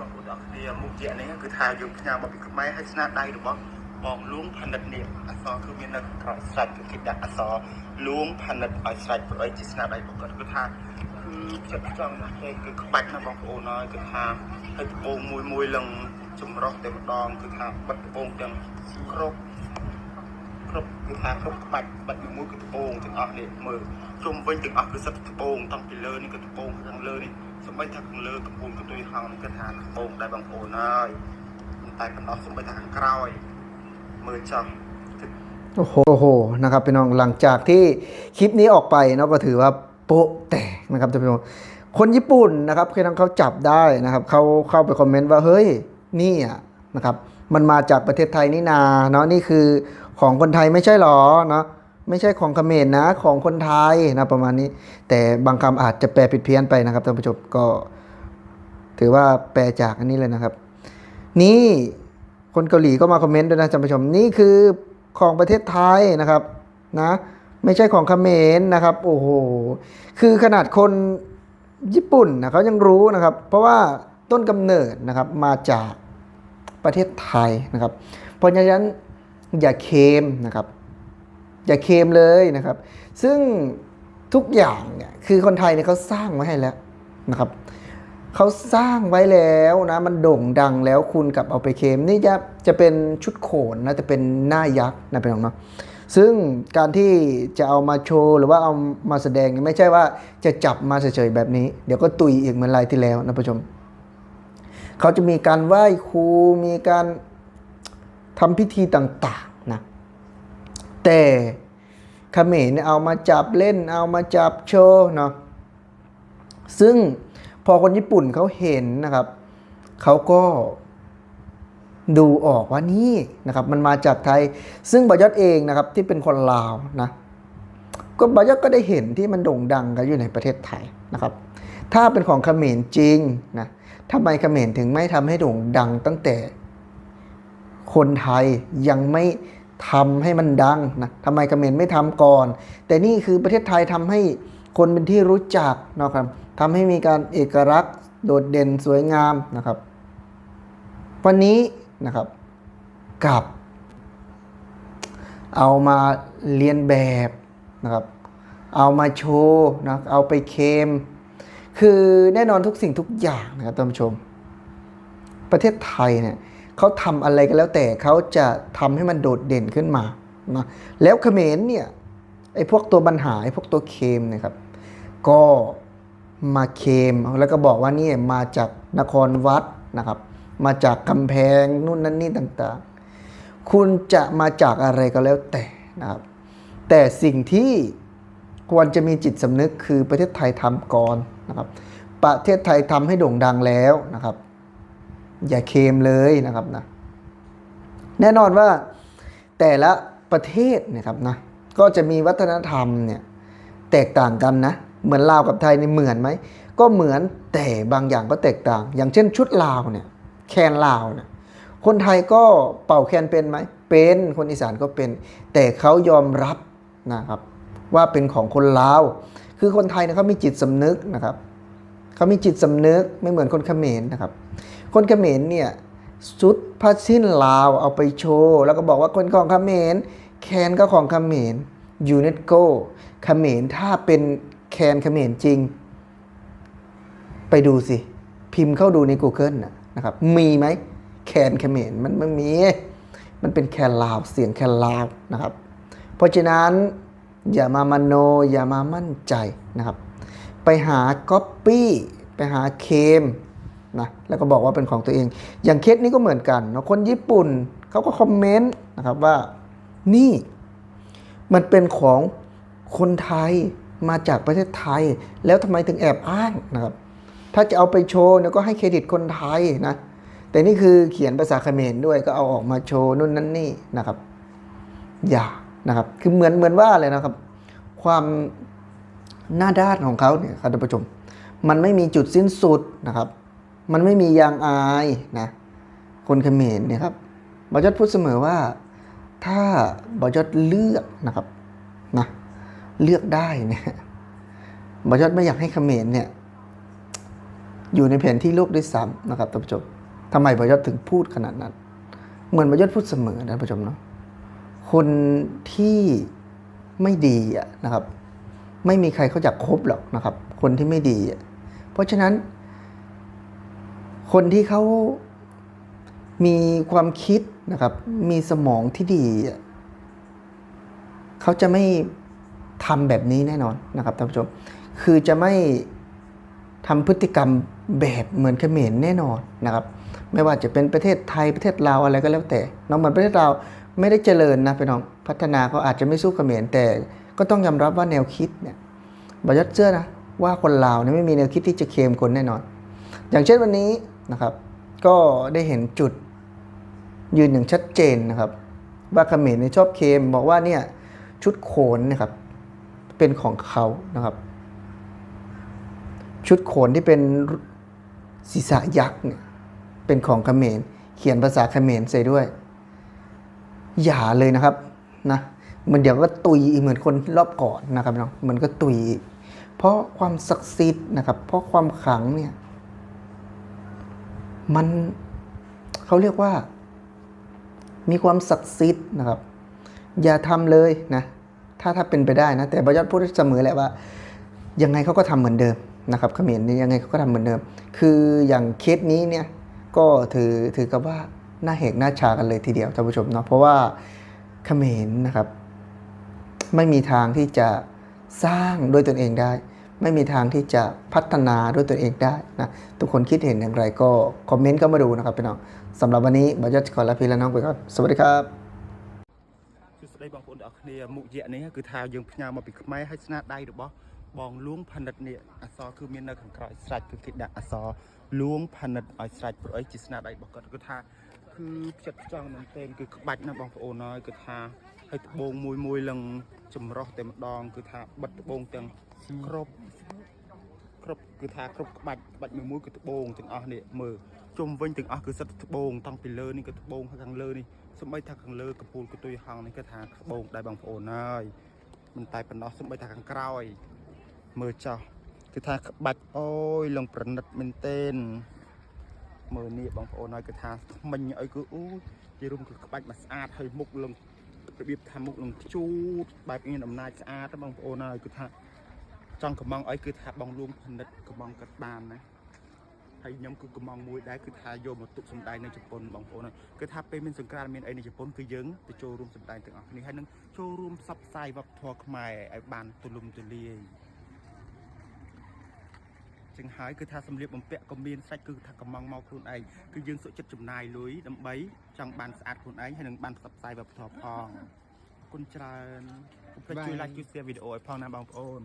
បងប្អូនអរគ្នាមុខជានេះគឺថាយើងផ្ញើមកពីខ្មែរឲ្យស្នាដៃរបស់បងលួងផានិតនេះអក្សរគឺមាននៅក្រោយស្រេចគឺគេដាក់អក្សរលួងផានិតឲ្យស្រេចព្រោះអីជាស្នាដៃរបស់គាត់គឺថាគឺចិត្តចង់ណាស់ទេគឺក្បាច់ណាបងប្អូនហើយគឺថាឲ្យត្បូងមួយមួយឡើងចម្រោះតែម្ដងគឺថាបិទត្បូងទាំងគ្រប់គ្រប់គឺថាគ្រប់ក្បាច់បិទមួយមួយគឺត្បូងទាំងអស់នេះមើលជុំវិញទាំងអស់គឺសិតត្បូងតាំងពីលើនេះគឺត្បូងខាងលើនេះ សម្បីថាខាងលើកំពូលកតុយហោងនេះគឺថាត្បូងដែរបងប្អូនហើយតែប៉ុណ្ណោះសម្បីថាខាងក្រោយមើលចំគឺ โอ้โหโอ้โหนะครับพี่น้องหลังจากที่คลิปนี้ออกไปเนาะก็ถือว่าโป๊ะแตกนะครับท่านผู้ชมคนญี่ปุ่นนะครับพี่น้องเขาจับได้นะครับเขาเข้าไปคอมเมนต์ว่าเฮ้ยนี่อ่ะนะครับมันมาจากประเทศไทยนี่นาเนาะนี่คือของคนไทยไม่ใช่หรอเนาะ ไม่ใช่ของเขมรนะ ของคนไทยนะประมาณนี้ แต่บางคำอาจจะแปลผิดเพี้ยนไปนะครับท่านผู้ชมก็ถือว่าแปลจากอันนี้เลยนะครับ นี่คนเกาหลีก็มาคอมเมนต์ด้วยนะท่านผู้ชมนี่คือของประเทศไทยนะครับนะไม่ใช่ของเขมรนะครับ โอ้โหคือขนาดคนญี่ปุ่นนะเขายังรู้นะครับ เพราะว่าต้นกำเนิดนะครับมาจากประเทศไทยนะครับ เพราะฉะนั้นอย่าเคมนะครับ อย่าเคมเลยนะครับ ซึ่งทุกอย่างเนี่ยคือคนไทยเนี่ยเขาสร้างไว้ให้แล้วนะครับเขาสร้างไว้แล้วนะมันโด่งดังแล้วคุณกลับเอาไปเคมนี่จะจะเป็นชุดโขนนะจะเป็นหน้ายักษ์นะเป็นของเนาะซึ่งการที่จะเอามาโชว์หรือว่าเอามาแสดงเนี่ยไม่ใช่ว่าจะจับมาเฉยๆแบบนี้ เดี๋ยวก็ตุยอีกเหมือนรายที่แล้วนะผู้ชมเขาจะมีการไหว้ครูมีการทำพิธีต่างๆ แต่เขมรเนี่ยเอามาจับเล่นเอามาจับโชว์เนาะซึ่งพอคนญี่ปุ่นเขาเห็นนะครับเขาก็ดูออกว่านี่นะครับมันมาจากไทย ซึ่งบอยอดเองนะครับที่เป็นคนลาวนะก็บอยอดก็ได้เห็นที่มันโด่งดังกันอยู่ในประเทศไทยนะครับ ถ้าเป็นของเขมรจริงนะทำไมเขมรถึงไม่ทำให้โด่งดังตั้งแต่คนไทยยังไม่ ทำให้มันดังนะทำไมเขมรไม่ทำก่อน แต่นี่คือประเทศไทยทำให้คนเป็นที่รู้จักนะครับทำให้มีการเอกลักษณ์โดดเด่นสวยงามนะครับ วันนี้นะครับกลับ เอามาเรียนแบบนะครับ เอามาโชว์นะเอาไปเคม คือแน่นอนทุกสิ่งทุกอย่างนะครับท่านผู้ชม ประเทศไทยเนี่ย เขาทำอะไรก็แล้วแต่เขาจะทำให้มันโดดเด่นขึ้นมานะแล้วเขมรเนี่ยไอ้พวกตัวปัญหาไอ้พวกตัวเคมนะครับ ก็มาเคมแล้วก็บอกว่านี่มาจากนครวัดนะครับ มาจากกำแพงนู่นนั่นนี่ต่างๆ คุณจะมาจากอะไรก็แล้วแต่นะครับ แต่สิ่งที่ควรจะมีจิตสำนึกคือประเทศไทยทำก่อนนะครับ ประเทศไทยทำให้โด่งดังแล้วนะครับ อย่าเคมเลยนะครับนะแน่นอนว่าแต่ละประเทศนะครับนะก็จะมีวัฒนธรรมเนี่ยแตกต่างกันนะ เหมือนลาวกับไทยนี่เหมือนไหมก็เหมือนแต่บางอย่างก็แตกต่าง อย่างเช่นชุดลาวเนี่ยแคนลาวเนี่ยคนไทยก็เป่าแคนเป็นไหมเป็นคนอีสานก็เป็น แต่เขายอมรับนะครับ ว่าเป็นของคนลาว คือคนไทยเนี่ยเขามีจิตสำนึกนะครับเขามีจิตสำนึกไม่เหมือนคนเขมรนะครับ คนเขมรเนี่ยชุดผ้าสิ้นลาวเอาไปโชว์ แล้วก็บอกว่าคนของเขมรแคนก็ของเขมรยูเนสโกเขมรถ้าเป็นแคนเขมรจริง ไปดูสิ พิมพ์เข้าดูใน Google นะนะครับ มีไหมแคนเขมรมันไม่มี มันเป็นแคนลาวเสียงแคนลาวนะครับ เพราะฉะนั้นอย่ามามโนอย่ามามั่นใจนะครับ ไปหาก๊อปปี้ไปหาเคม นะแล้วก็บอกว่าเป็นของตัวเอง อย่างเคสนี้ก็เหมือนกันนะคนญี่ปุ่นเขาก็คอมเมนต์นะครับว่านี่มันเป็นของคนไทยมาจากประเทศไทย แล้วทำไมถึงแอบอ้างนะครับ ถ้าจะเอาไปโชว์เนี่ยก็ให้เครดิตคนไทยนะแต่นี่คือเขียนภาษาเขมรด้วยก็เอาออกมาโชว์นู่นนั่นนี่นะครับ อย่านะครับคือเหมือนเหมือนว่าเลยนะครับ ความหน้าด้านของเขาเนี่ยครับท่านผู้ชม มันไม่มีจุดสิ้นสุดนะครับ มันไม่มียางอายนะคนเขมรเนี่ยครับบอยศพูดเสมอว่า ถ้าบอยศเลือกนะครับนะเลือกได้เนี่ยบอยศไม่อยากให้เขมรเนี่ยอยู่ในแผนที่โลกด้วยซ้ำนะครับท่านผู้ชมทำไมประยศถึงพูดขนาดนั้น เหมือนประยศพูดเสมอนะท่านผู้ชมเนาะคนที่ไม่ดีอะนะครับ ไม่มีใครเขาอยากคบหรอกนะครับ คนที่ไม่ดี เพราะฉะนั้น คนที่เขามีความคิดนะครับ มีสมองที่ดีอะเขาจะไม่ทำแบบนี้แน่นอนนะครับท่านผู้ชม คือจะไม่ทำพฤติกรรมแบบเหมือนเขมรแน่นอนนะครับ ไม่ว่าจะเป็นประเทศไทยประเทศลาวอะไรก็แล้วแต่น้องเหมือนประเทศเราวไม่ได้เจริญนะพี่น้องพัฒนาเขาอาจจะไม่สู้เขมรแต่ก็ต้องยอมรับว่าแนวคิดเนี่ยบอยศเชื่อนะว่าคนลาวเนี่ยไม่มีแนวคิดที่จะเคมคนแน่นอน อย่างเช่นวันนี้ นะครับ ก็ได้เห็นจุดยืนอย่างชัดเจนนะครับ ว่าเขมรเนี่ยชอบเคมบอกว่าเนี่ยชุดโขนนะครับ เป็นของเขานะครับ ชุดโขนที่เป็นศีรษะยักษ์เนี่ยเป็นของเขมรเขียนภาษาเขมรใส่ด้วย อย่าเลยนะครับนะมันเดี๋ยวก็ตุยอีกเหมือนคนรอบก่อนนะครับเน้องมันก็ตุยอีกเพราะความศักดิ์สิทธิ์นะครับ เพราะความขลังเนี่ย มันเขาเรียกว่า มีความศักดิ์สิทธิ์นะครับ อย่าทำเลยนะ ถ้าถ้าเป็นไปได้นะ แต่บอยอดพูดเสมอแหละว่า ยังไงเขาก็ทำเหมือนเดิมนะครับเขมรนี่ยังไงเขาก็ทำเหมือนเดิม คืออย่างเคสนี้เนี่ยก็ถือถือกับว่าหน้าเหกหน้าชากันเลยทีเดียวท่านผู้ชมเนาะเพราะว่าเขมรนะครับ ไม่มีทางที่จะสร้างด้วยตนเองได้ ไม่มีทางที่จะพัฒนาด้วยตนเองได้นะทุกคนคิดเห็นอย่างไรก็คอมเมนต์เข้ามาดูนะครับพี่น้องสำหรับวันนี้บอยอดขอลาพี่และน้องไปก่อนสวัสดีครับ សួស្តីបងប្អូនទាំងអស់គ្នាមុខយៈនេះគឺថាយើងផ្ញើមកពីខ្មែរហើយស្នាដៃរបស់បងលួងផានិតនេះអសរគឺមាននៅខាងក្រោយស្រេចគឺគេដាក់អសរលួងផានិតឲ្យស្រេចព្រោះអីជាស្នាដៃរបស់គាត់គឺថា គឺផ្ចិតផ្ចង់មែនទែនគឺក្បាច់ណាស់បងប្អូនហើយគឺថាហើយត្បូងមួយមួយឡើងចម្រោះតែម្ដង គឺថាបិទត្បូងទាំងគ្រប់គ្រប់គឺថាគ្រប់ក្បាច់ក្បាច់មួយមួយគឺត្បូងទាំងអស់នេះមើលជុំវិញទាំងអស់គឺសិតតែត្បូងតាំងពីលើនេះគឺត្បូងហើយខាងលើនេះសម្បីថាខាងលើកពូលកតុយហងនេះគឺថាត្បូងដែរបងប្អូនហើយមិនតែប៉ុណ្ណោះសម្បីថាខាងក្រោយមើលចោះគឺថាក្បាច់អូយលងប្រណិតមែនទែន មើលនេះបងប្អូនហើយគឺថាថ្មិញអីគឺអូយជារួមគឺក្បាច់មកស្អាតហើយមុខលងរបៀបថាមុខលងជូតបែបមានអំណាចស្អាតណាបងប្អូនហើយគឺថាចង់កំងអីគឺថាបងលួងផលិតកំងកាត់បានណាហើយខ្ញុំគឺកំងមួយដែរគឺថាយកមកទុកសម្ដែងនៅជប៉ុនបងប្អូនគឺថាពេលមានសង្គ្រាមមានអីនៅជប៉ុនគឺយើងទៅចូលរួមសម្ដែងទាំងអស់គ្នាហើយនឹងចូលរួមផ្សព្វផ្សាយវប្បធម៌ខ្មែរឲ្យបានទូលំទូលាយ ចឹងហើយគឺថាសម្លៀកបំពាក់ក៏មានសាច់គឺថាកំងមកខ្លួនឯងគឺយើងសុខចិត្តចំណាយលុយដើម្បីចង់បានស្អាតខ្លួនឯងហើយនឹងបានផ្សព្វផ្សាយវប្បធម៌ផងអរគុណច្រើនកុំភ្លេចជួយ like ជួយ share វីដេអូឲ្យផងណាបងប្អូន